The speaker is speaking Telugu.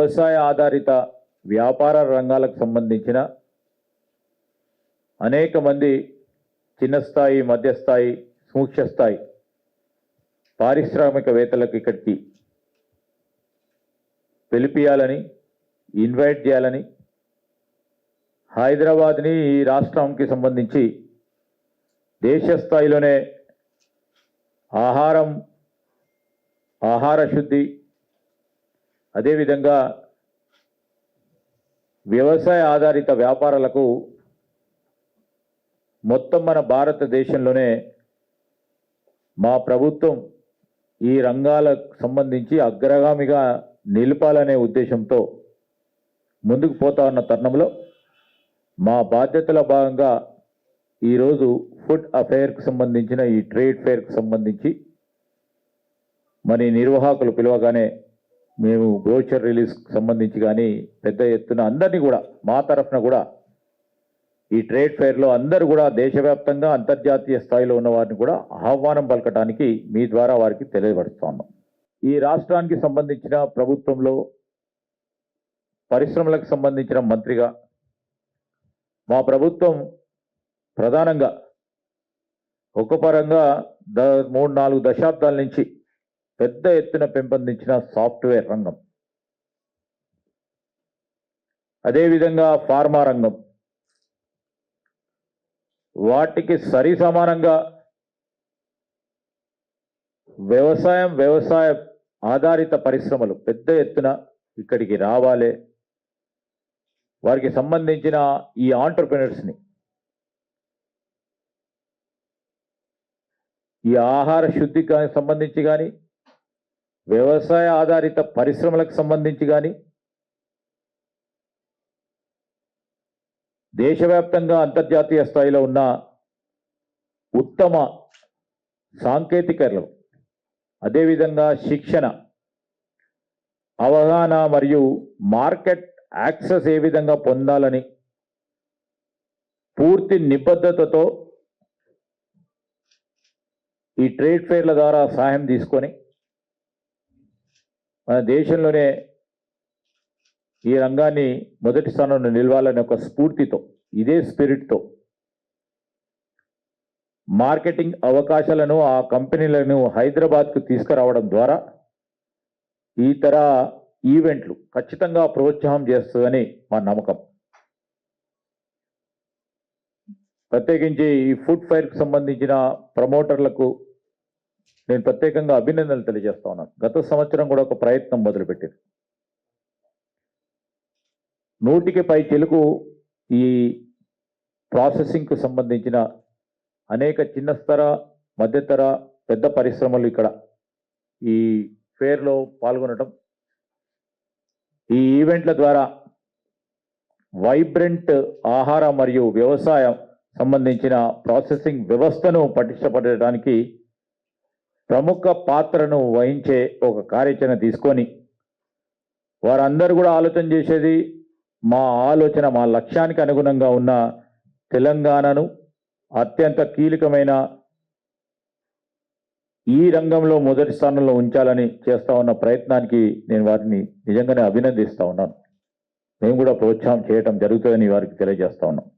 వ్యవసాయ ఆధారిత వ్యాపార రంగాలకు సంబంధించిన అనేక మంది చిన్న స్థాయి మధ్యస్థాయి సూక్ష్మ స్థాయి పారిశ్రామికవేత్తలకు ఇక్కడికి పిలిపియాలని ఇన్వైట్ చేయాలని హైదరాబాద్ని ఈ రాష్ట్రంకి సంబంధించి దేశ స్థాయిలోనే ఆహారం ఆహార శుద్ధి అదేవిధంగా వ్యవసాయ ఆధారిత వ్యాపారాలకు మొత్తం మన భారతదేశంలోనే మా ప్రభుత్వం ఈ రంగాలకు సంబంధించి అగ్రగామిగా నిలపాలనే ఉద్దేశంతో ముందుకు పోతా ఉన్న తరుణంలో మా బాధ్యతల భాగంగా ఈరోజు ఫుడ్ అఫైర్కి సంబంధించిన ఈ ట్రేడ్ ఫేర్కి సంబంధించి మరి నిర్వాహకులు పిలవగానే మేము బ్రోచర్ రిలీజ్కి సంబంధించి కానీ పెద్ద ఎత్తున అందరినీ కూడా మా తరఫున కూడా ఈ ట్రేడ్ ఫేర్లో అందరూ కూడా దేశవ్యాప్తంగా అంతర్జాతీయ స్థాయిలో ఉన్న వారిని కూడా ఆహ్వానం పలకటానికి మీ ద్వారా వారికి తెలియపరుస్తున్నాం ఈ రాష్ట్రానికి సంబంధించిన ప్రభుత్వంలో పరిశ్రమలకు సంబంధించిన మంత్రిగా మా ప్రభుత్వం ప్రధానంగా ఒక పరంగా ద మూడు నాలుగు దశాబ్దాల నుంచి పెద్ద ఎత్తున పెంపొందించిన సాఫ్ట్వేర్ రంగం. అదేవిధంగా ఫార్మా రంగం. వాటికి సరి సమానంగా వ్యవసాయం వ్యవసాయ ఆధారిత పరిశ్రమలు పెద్ద ఎత్తున ఇక్కడికి రావాలి. వారికి సంబంధించిన ఈ ఆంటర్ప్రినర్స్ని ఈ ఆహార శుద్ధికి సంబంధించి కానీ వ్యవసాయ ఆధారిత పరిశ్రమలకు సంబంధించి కానీ దేశవ్యాప్తంగా అంతర్జాతీయ స్థాయిలో ఉన్న ఉత్తమ సాంకేతికలు అదేవిధంగా శిక్షణ అవగాహన మరియు మార్కెట్ యాక్సెస్ ఏ విధంగా పొందాలని పూర్తి నిబద్ధతతో ఈ ట్రేడ్ ఫేర్ల ద్వారా సహాయం తీసుకొని మన దేశంలోనే ఈ రంగాన్ని మొదటి స్థానంలో నిలవాలనే ఒక స్ఫూర్తితో ఇదే స్పిరిట్తో మార్కెటింగ్ అవకాశాలను ఆ కంపెనీలను హైదరాబాద్కు తీసుకురావడం ద్వారా ఈ ఈవెంట్లు ఖచ్చితంగా ప్రోత్సాహం చేస్తుందని మా నమ్మకం. ప్రత్యేకించి ఈ ఫుడ్ ఫైర్కి సంబంధించిన ప్రమోటర్లకు నేను ప్రత్యేకంగా అభినందనలు తెలియజేస్తా ఉన్నాను గత సంవత్సరం కూడా ఒక ప్రయత్నం మొదలుపెట్టింది నూటికి పై తెలుగు ఈ ప్రాసెసింగ్కు సంబంధించిన అనేక చిన్నస్తర మధ్యతర పెద్ద పరిశ్రమలు ఇక్కడ ఈ ఫేర్లో పాల్గొనడం ఈ ఈవెంట్ల ద్వారా వైబ్రెంట్ ఆహార మరియు వ్యవసాయం సంబంధించిన ప్రాసెసింగ్ వ్యవస్థను పటిష్టపడడానికి ప్రముఖ పాత్రను వహించే ఒక కార్యాచరణ తీసుకొని వారందరూ కూడా ఆలోచన చేసేది మా ఆలోచన మా లక్ష్యానికి అనుగుణంగా ఉన్న తెలంగాణను అత్యంత కీలకమైన ఈ రంగంలో మొదటి స్థానంలో ఉంచాలని చేస్తా ఉన్న ప్రయత్నానికి నేను వారిని నిజంగానే అభినందిస్తూ ఉన్నాను. మేము కూడా ప్రోత్సాహం చేయటం జరుగుతుందని వారికి తెలియజేస్తా ఉన్నాం.